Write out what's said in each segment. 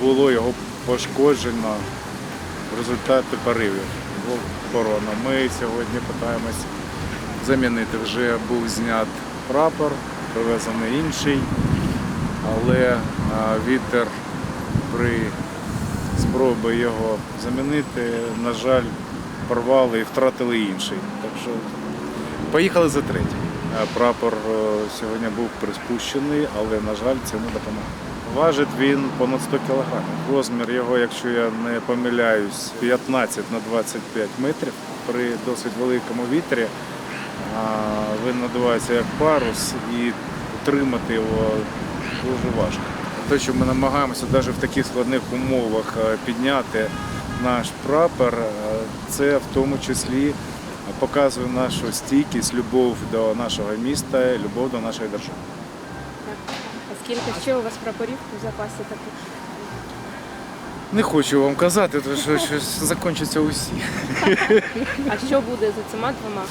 було його пошкоджено в результаті поривів оборони. Ми сьогодні намагаємось замінити. Вже був знят прапор, привезений інший, але вітер при спробі його замінити, на жаль, порвали і втратили інший. Так що поїхали за третім. Е, Прапор сьогодні був приспущений, але, на жаль, не допомагає. Важить він понад 100 кг. Розмір його, якщо я не помиляюсь, 15 на 25 метрів. При досить великому вітрі він надувається як парус і утримати його дуже важко. Те, що ми намагаємося навіть в таких складних умовах е, підняти наш прапор, е, це в тому числі показує нашу стійкість, любов до нашого міста, любов до нашої держави. А скільки ще у вас прапорів у запасі таких? Не хочу вам казати, тому що щось закінчаться усі. А що буде за цими двома?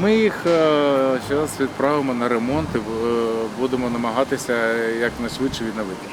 Ми їх зараз відправимо на ремонт і е, будемо намагатися якнайшвидше відновити.